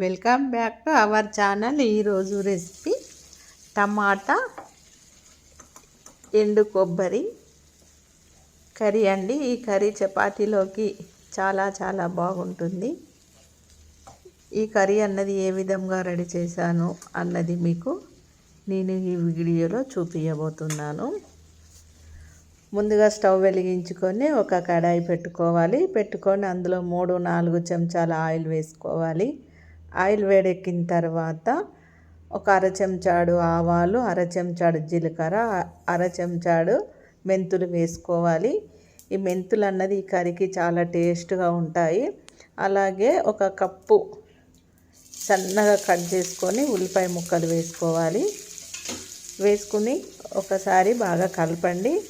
Welcome back to our channel. ఈరోజు recipe టమాటా ఎండు కొబ్బరి కర్రీ అండి. ఈ కర్రీ చపాతీలోకి చాలా చాలా బాగుంటుంది. ఈ కర్రీ అన్నది ఏ విధంగా రెడీ చేశాను అన్నది మీకు నేను ఈ వీడియోలో చూపించబోతున్నాను ముందుగా స్టవ్ వెలిగించుకొని ఒక కడాయి పెట్టుకోవాలి. పెట్టుకొని అందులో మూడు నాలుగు చెంచాల ఆయిల్ వేసుకోవాలి. ఆయిల్ వేడెక్కిన తర్వాత ఒక అర చెంచాడు ఆవాలు అర చెంచాడు జీలకర్ర అర చెంచాడు మెంతులు వేసుకోవాలి. ఈ మెంతులు అన్నది ఈ కర్రీకి చాలా టేస్ట్గా ఉంటాయి. అలాగే ఒక కప్పు సన్నగా కట్ చేసుకొని ఉల్లిపాయ ముక్కలు వేసుకోవాలి. వేసుకుని ఒకసారి బాగా కలపండి.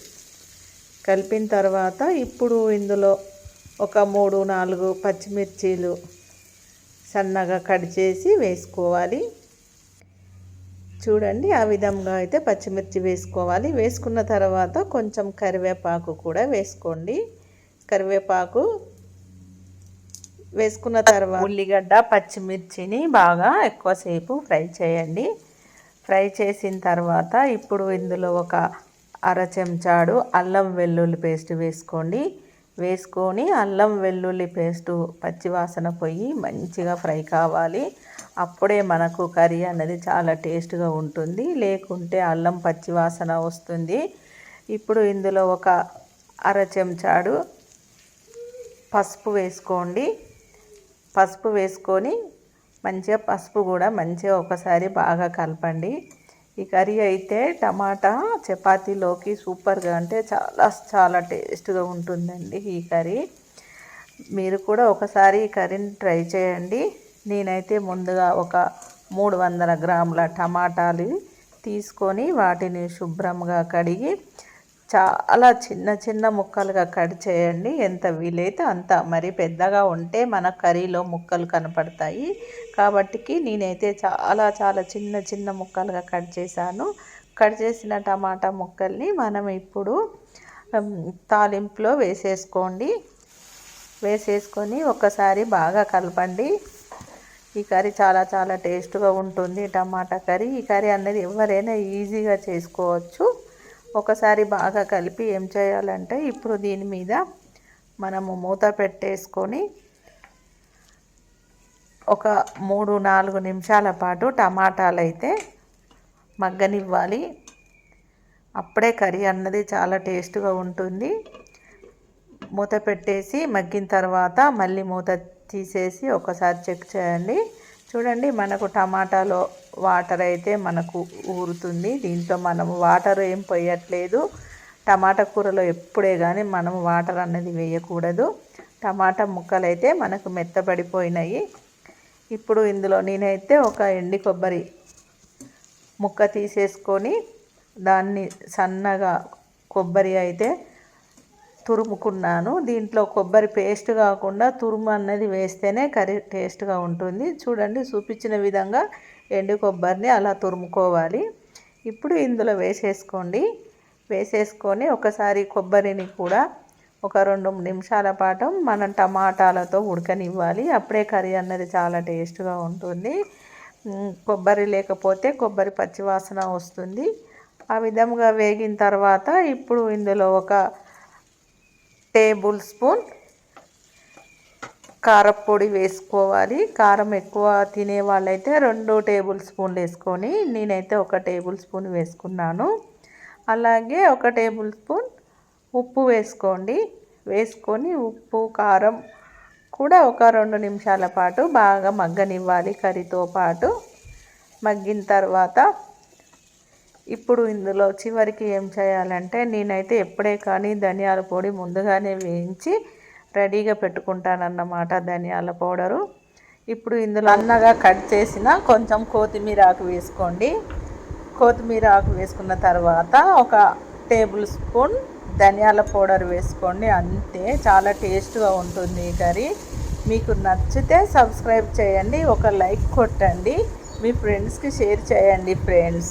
కలిపిన తర్వాత ఇప్పుడు ఇందులో ఒక మూడు నాలుగు పచ్చిమిర్చీలు సన్నగా కట్ చేసి వేసుకోవాలి. చూడండి ఆ విధంగా అయితే పచ్చిమిర్చి వేసుకోవాలి. వేసుకున్న తర్వాత కొంచెం కరివేపాకు కూడా వేసుకోండి. కరివేపాకు వేసుకున్న తర్వాత ఉల్లిగడ్డ పచ్చిమిర్చిని బాగా ఎక్కువసేపు ఫ్రై చేయండి. ఫ్రై చేసిన తర్వాత ఇప్పుడు ఇందులో ఒక అర చెంచాడు అల్లం వెల్లుల్లి పేస్ట్ వేసుకోండి. వేసుకొని అల్లం వెల్లుల్లి పేస్టు పచ్చివాసన పోయి మంచిగా ఫ్రై కావాలి. అప్పుడే మనకు కర్రీ అన్నది చాలా టేస్ట్గా ఉంటుంది. లేకుంటే అల్లం పచ్చివాసన వస్తుంది. ఇప్పుడు ఇందులో ఒక అర చెంచాడు పసుపు వేసుకోండి. పసుపు వేసుకొని మంచిగా పసుపు కూడా మంచిగా ఒకసారి బాగా కలపండి. ఈ కర్రీ అయితే టమాటా చపాతీలోకి సూపర్గా అంటే చాలా చాలా టేస్ట్గా ఉంటుందండి ఈ కర్రీ. మీరు కూడా ఒకసారి ఈ కర్రీని ట్రై చేయండి. నేనైతే ముందుగా ఒక మూడు వందల గ్రాముల టమాటాలు తీసుకొని వాటిని శుభ్రంగా కడిగి చాలా చిన్న చిన్న ముక్కలుగా కట్ చేయండి. ఎంత వీలైతే అంత. మరి పెద్దగా ఉంటే మన కర్రీలో ముక్కలు కనపడతాయి. కాబట్టికి నేనైతే చాలా చాలా చిన్న చిన్న ముక్కలుగా కట్ చేశాను. కట్ చేసిన టమాటా ముక్కల్ని మనం ఇప్పుడు తాలింపులో వేసేసుకోండి. వేసేసుకొని ఒకసారి బాగా కలపండి. ఈ కర్రీ చాలా చాలా టేస్ట్గా ఉంటుంది. టమాటా కర్రీ. ఈ కర్రీ అనేది ఎవరైనా ఈజీగా చేసుకోవచ్చు. ఒకసారి బాగా కలిపి ఏం చేయాలంటే ఇప్పుడు దీని మీద మనము మూత పెట్టేసుకొని ఒక మూడు నాలుగు నిమిషాల పాటు టమాటాలు అయితే మగ్గనివ్వాలి. అప్పుడే కర్రీ అన్నది చాలా టేస్ట్గా ఉంటుంది. మూత పెట్టేసి మగ్గిన తర్వాత మళ్ళీ మూత తీసేసి ఒకసారి చెక్ చేయండి. చూడండి మనకు టమాటాలో వాటర్ అయితే మనకు ఊరుతుంది. దీంట్లో మనము వాటర్ ఏం పోయట్లేదు. టమాటా కూరలో ఎప్పుడే కానీ మనం వాటర్ అన్నది వేయకూడదు. టమాటా ముక్కలు అయితే మనకు మెత్తబడిపోయినాయి. ఇప్పుడు ఇందులో నేనైతే ఒక ఎండి కొబ్బరి ముక్క తీసేసుకొని దాన్ని సన్నగా కొబ్బరి అయితే తురుముకున్నాను. దీంట్లో కొబ్బరి పేస్ట్ కాకుండా తురుము అన్నది వేస్తేనే కర్రీ టేస్ట్గా ఉంటుంది. చూడండి చూపించిన విధంగా ఎండు కొబ్బరిని అలా తురుముకోవాలి. ఇప్పుడు ఇందులో వేసేసుకోండి. వేసేసుకొని ఒకసారి కొబ్బరిని కూడా ఒక రెండు నిమిషాల పాటు మనం టమాటాలతో ఉడకనివ్వాలి. అప్పుడే కర్రీ అన్నది చాలా టేస్ట్గా ఉంటుంది. కొబ్బరి లేకపోతే కొబ్బరి పచ్చివాసన వస్తుంది. ఆ విధంగా వేగిన తర్వాత ఇప్పుడు ఇందులో ఒక టేబుల్ స్పూన్. కారపొడి వేసుకోవాలి. కారం ఎక్కువ తినే వాళ్ళైతే రెండు టేబుల్ స్పూన్లు వేసుకొని నేనైతే ఒక టేబుల్ స్పూన్ వేసుకున్నాను. అలాగే ఒక టేబుల్ స్పూన్ ఉప్పు వేసుకోండి. వేసుకొని ఉప్పు కారం కూడా ఒక రెండు నిమిషాల పాటు బాగా మగ్గనివ్వాలి కర్రీతో పాటు. మగ్గిన తర్వాత ఇప్పుడు ఇందులో చివరికి ఏం చేయాలంటే నేనైతే ఎప్పుడే కానీ ధనియాల పొడి ముందుగానే వేయించి రెడీగా పెట్టుకుంటానన్నమాట ధనియాల పౌడరు. ఇప్పుడు ఇందులో అన్నగా కట్ చేసిన కొంచెం కొత్తిమీర ఆకు వేసుకోండి. కొత్తిమీర ఆకు వేసుకున్న తర్వాత ఒక టేబుల్ స్పూన్ ధనియాల పౌడర్ వేసుకోండి. అంతే చాలా టేస్ట్గా ఉంటుంది ఈ కర్రీ. మీకు నచ్చితే సబ్స్క్రైబ్ చేయండి ఒక లైక్ కొట్టండి. మీ ఫ్రెండ్స్కి షేర్ చేయండి ఫ్రెండ్స్.